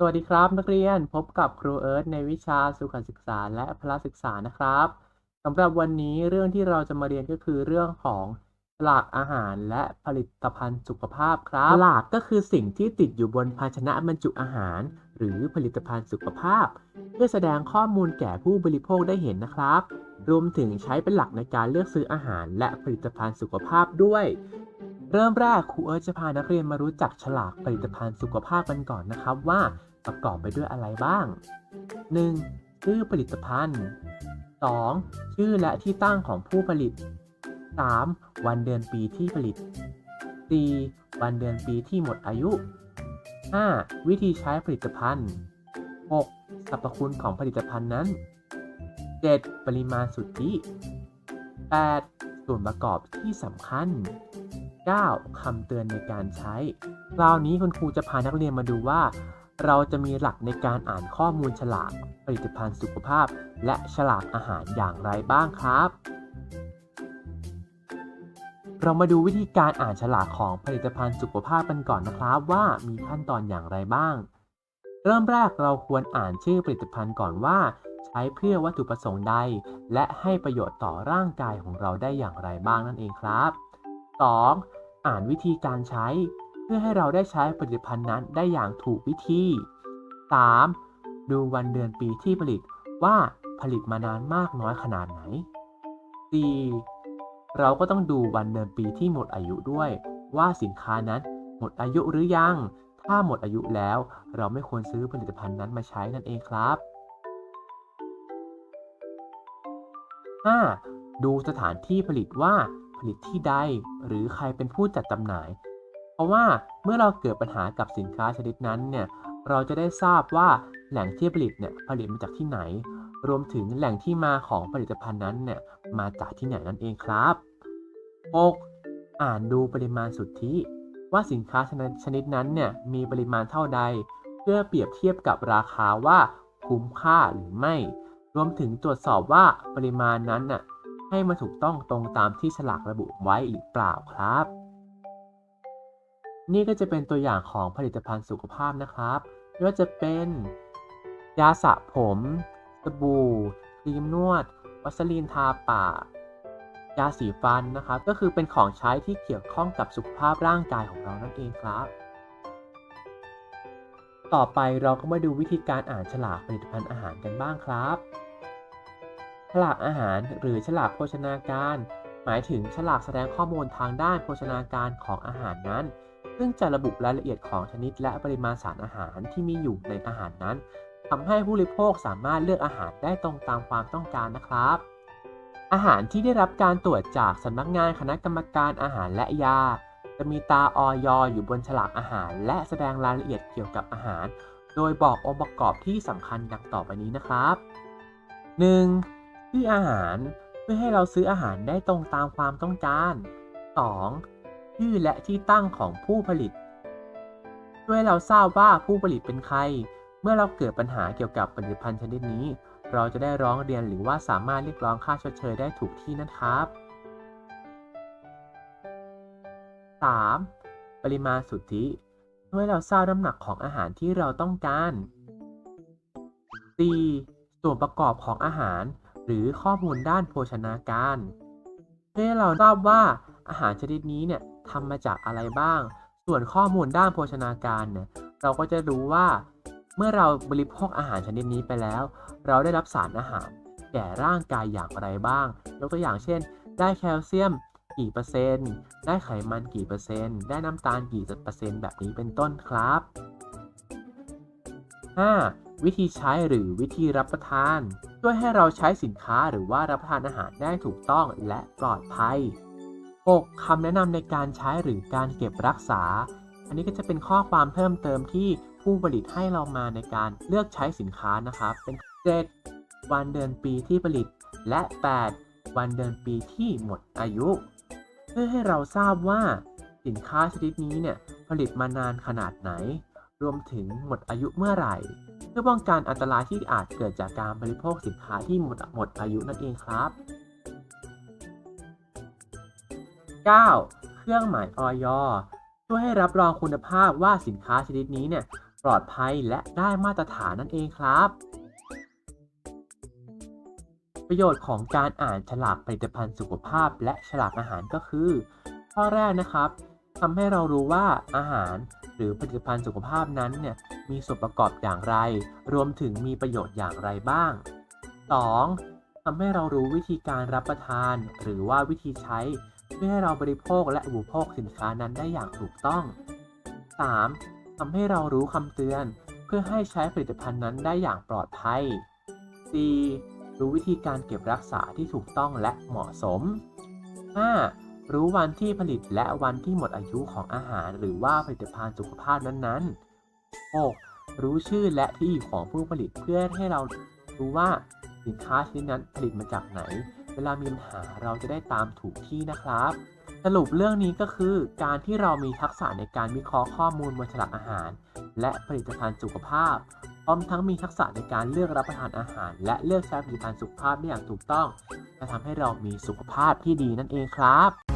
สวัสดีครับนักเรียนพบกับครูเอิร์ธในวิชาสุขศึกษาและพละศึกษานะครับสำหรับวันนี้เรื่องที่เราจะมาเรียนก็คือเรื่องของฉลากอาหารและผลิตภัณฑ์สุขภาพครับฉลากก็คือสิ่งที่ติดอยู่บนภาชนะบรรจุอาหาร หรือผลิตภัณฑ์สุขภาพ เพื่อแสดงข้อมูลแก่ผู้บริโภคได้เห็นนะครับ รวมถึงใช้เป็นหลักในการเลือกซื้ออาหาร และผลิตภัณฑ์สุขภาพด้วยเริ่มแรกครูเอิร์ธจะพานักเรียนมารู้จักฉลากผลิตภัณฑ์สุขภาพกันก่อนนะครับว่า ประกอบไปด้วยอะไรบ้าง 1. ชื่อผลิตภัณฑ์ 2. ชื่อและที่ตั้งของผู้ผลิต 3. วันเดือนปีที่ผลิต 4. วันเดือนปีที่หมดอายุ 5. วิธีใช้ผลิตภัณฑ์ 6. สรรพคุณของผลิตภัณฑ์นั้น 7. ปริมาณสุทธิ 8. ส่วนประกอบที่สำคัญ 9. คำเตือนในการใช้ คราวนี้คุณครูจะพานักเรียนมาดูว่า เราจะมีหลักในการอ่านข้อมูลฉลากผลิตภัณฑ์สุขภาพ และฉลากอาหารอย่างไรบ้างครับ เรามาดูวิธีการอ่านฉลากของผลิตภัณฑ์สุขภาพกันก่อนนะครับว่ามีขั้นตอนอย่างไรบ้าง เริ่มแรกเราควรอ่านชื่อผลิตภัณฑ์ก่อนว่า ใช้เพื่อวัตถุประสงค์ใด และให้ประโยชน์ต่อร่างกายของเราได้อย่างไรบ้างนั่นเองครับ 2. อ่านวิธีการใช้ พื่อให้เราได้ใช้ผลิตภัณฑ์นั้นได้อย่างถูกวิธี 3. ดูวันเดือนปีที่ผลิตว่าผลิตมานานมากน้อยขนาดไหน 4. เราก็ต้องดูวันเดือนปีที่หมดอายุด้วย ว่าสินค้านั้นหมดอายุหรือยัง ถ้าหมดอายุแล้ว เราไม่ควรซื้อผลิตภัณฑ์นั้นมาใช้นั่นเองครับ 5. ดูสถานที่ผลิตว่าผลิตที่ใดหรือใครเป็นผู้จัดจำหน่าย เพราะว่าเมื่อเราเกิดปัญหากับสินค้าชนิดนั้นเนี่ยเราจะได้ทราบว่าแหล่งที่ผลิตเนี่ยผลิตมาจากที่ไหน รวมถึงแหล่งที่มาของผลิตภัณฑ์นั้นเนี่ยมาจากที่ไหนนั่นเองครับ 6. อ่านดูปริมาณสุทธิ ว่าสินค้าชนิดชนิดนั้นเนี่ยมีปริมาณเท่าใด เพื่อเปรียบเทียบกับราคาว่าคุ้มค่าหรือไม่ รวมถึงตรวจสอบว่าปริมาณนั้นน่ะให้มาถูกต้องตรงตามที่ฉลากระบุไว้หรือเปล่าครับ นี่ก็จะเป็นตัวอย่างของผลิตภัณฑ์สุขภาพนะครับไม่ว่าจะเป็นยาสระผมสบู่ครีมนวด วัสลีนทาปากยาสีฟันนะครับ ก็คือเป็นของใช้ที่เกี่ยวข้องกับสุขภาพร่างกายของเรานั่นเองครับ ต่อไปเราก็มาดูวิธีการอ่านฉลากผลิตภัณฑ์อาหารกันบ้างครับ ฉลากอาหารหรือฉลากโภชนาการ หมายถึงฉลากแสดงข้อมูลทางด้านโภชนาการของอาหารนั้น ซึ่งจะระบุรายละเอียดของชนิดและปริมาณสารอาหารที่มีอยู่ในอาหารนั้นทำให้ผู้บริโภคสามารถเลือกอาหารได้ตรงตามความต้องการนะครับ อาหารที่ได้รับการตรวจจากสำนักงานคณะกรรมการอาหารและยา จะมีตาออยอยู่บนฉลากอาหาร และแสดงรายละเอียดเกี่ยวกับอาหาร โดยบอกองค์ประกอบที่สำคัญดังต่อไปนี้นะครับ 1. ชื่ออาหารเพื่อให้เราซื้ออาหารได้ตรงตามความต้องการ 2. ชื่อและที่ตั้งของผู้ผลิตช่วยเราทราบว่าผู้ผลิตเป็นใคร เมื่อเราเกิดปัญหาเกี่ยวกับผลิตภัณฑ์ชนิดนี้ เราจะได้ร้องเรียนหรือว่าสามารถเรียกร้องค่าชดเชยได้ถูกที่นะครับ 3. ปริมาณสุทธิช่วยเราทราบน้ำหนักของอาหารที่เราต้องการ 4. ส่วนประกอบของอาหาร หรือข้อมูลด้านโภชนาการเพื่อเราทราบว่าอาหารชนิดนี้เนี่ย ทำมาจากอะไรบ้าง ส่วนข้อมูลด้านโภชนาการเนี่ยเราก็จะรู้ว่าเมื่อเราบริโภคอาหารชนิดนี้ไปแล้ว เราได้รับสารอาหารแก่ร่างกายอย่างไรบ้าง ยกตัวอย่างเช่น ได้แคลเซียมกี่เปอร์เซ็นต์ ได้ไขมันกี่เปอร์เซ็นต์ ได้น้ำตาลกี่เปอร์เซ็นต์แบบนี้เป็นต้นครับ 5. วิธีใช้หรือวิธีรับประทาน ช่วยให้เราใช้สินค้าหรือว่ารับประทานอาหารได้ถูกต้องและปลอดภัย 6. คำแนะนำในการใช้หรือการเก็บรักษา อันนี้ก็จะเป็นข้อความเพิ่มเติมที่ผู้ผลิตให้เรามาในการเลือกใช้สินค้านะครับ เป็น 7. วันเดือนปีที่ผลิต และ 8. วันเดือนปีที่หมดอายุ เพื่อให้เราทราบว่าสินค้าชนิดนี้เนี่ยผลิตมานานขนาดไหน รวมถึงหมดอายุเมื่อไหร่ เพื่อป้องกันอันตรายที่อาจเกิดจากการบริโภคสินค้าที่หมดหมดอายุนั่นเองครับ 9. เครื่องหมายออยช่วยให้รับรองคุณภาพว่าสินค้าชนิดนี้เนี่ยปลอดภัยและได้มาตรฐานนั่นเองครับ ประโยชน์ของการอ่านฉลากผลิตภัณฑ์สุขภาพและฉลากอาหารก็คือ ข้อแรกนะครับทำให้เรารู้ว่าอาหารหรือผลิตภัณฑ์สุขภาพนั้นเนี่ยมีส่วนประกอบอย่างไร รวมถึงมีประโยชน์อย่างไรบ้าง 2. ทำให้เรารู้วิธีการรับประทาน หรือว่าวิธีใช้ เพื่อให้เราบริโภคและอุปโภคสินค้านั้นได้อย่างถูกต้อง 3. ทำให้เรารู้คำเตือน เพื่อให้ใช้ผลิตภัณฑ์นั้นได้อย่างปลอดภัย 4. รู้วิธีการเก็บรักษาที่ถูกต้องและเหมาะสม 5. รู้วันที่ผลิตและวันที่หมดอายุของอาหาร หรือว่าผลิตภัณฑ์สุขภาพนั้นๆ 6. รู้ชื่อและที่อยู่ของผู้ผลิตเพื่อให้เรารู้ว่าสินค้าชนิดนั้นผลิตมาจากไหน เวลามีปัญหาเราจะได้ตามถูกที่นะครับ สรุปเรื่องนี้ก็คือ การที่เรามีทักษะในการวิเคราะห์ข้อมูลบนฉลากอาหาร และผลิตภัณฑ์สุขภาพพร้อมทั้งมีทักษะในการเลือกรับประทานอาหาร และเลือกใช้ผลิตภัณฑ์สุขภาพได้อย่างถูกต้อง จะทำให้เรามีสุขภาพที่ดีนั่นเองครับ